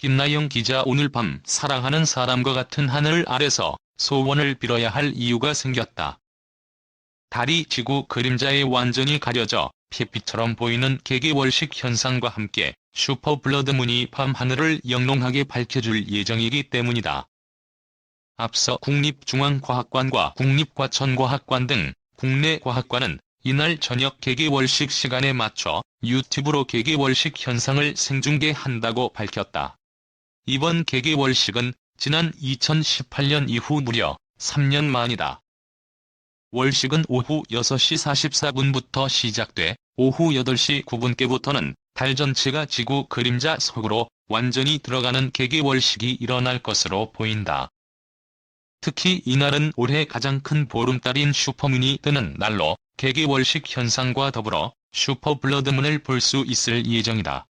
김나영 기자 오늘 밤 사랑하는 사람과 같은 하늘 아래서 소원을 빌어야 할 이유가 생겼다. 달이 지구 그림자에 완전히 가려져 핏빛처럼 보이는 개개월식 현상과 함께 슈퍼 블러드문이 밤하늘을 영롱하게 밝혀줄 예정이기 때문이다. 앞서 국립중앙과학관과 국립과천과학관 등 국내 과학관은 이날 저녁 개개월식 시간에 맞춰 유튜브로 개개월식 현상을 생중계한다고 밝혔다. 이번 개개월식은 지난 2018년 이후 무려 3년 만이다. 월식은 오후 6시 44분부터 시작돼 오후 8시 9분께부터는 달 전체가 지구 그림자 속으로 완전히 들어가는 개개월식이 일어날 것으로 보인다. 특히 이날은 올해 가장 큰 보름달인 슈퍼문이 뜨는 날로 개개월식 현상과 더불어 슈퍼 블러드문을 볼 수 있을 예정이다.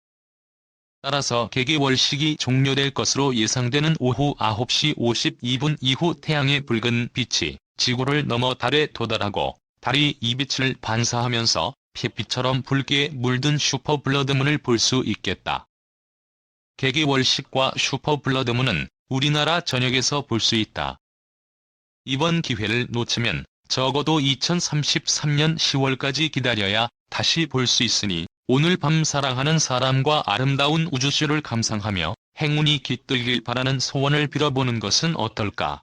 따라서 개개월식이 종료될 것으로 예상되는 오후 9시 52분 이후 태양의 붉은 빛이 지구를 넘어 달에 도달하고 달이 이 빛을 반사하면서 핏빛처럼 붉게 물든 슈퍼 블러드문을 볼 수 있겠다. 개개월식과 슈퍼 블러드문은 우리나라 전역에서 볼 수 있다. 이번 기회를 놓치면 적어도 2033년 10월까지 기다려야 다시 볼 수 있으니 오늘 밤 사랑하는 사람과 아름다운 우주쇼를 감상하며 행운이 깃들길 바라는 소원을 빌어보는 것은 어떨까?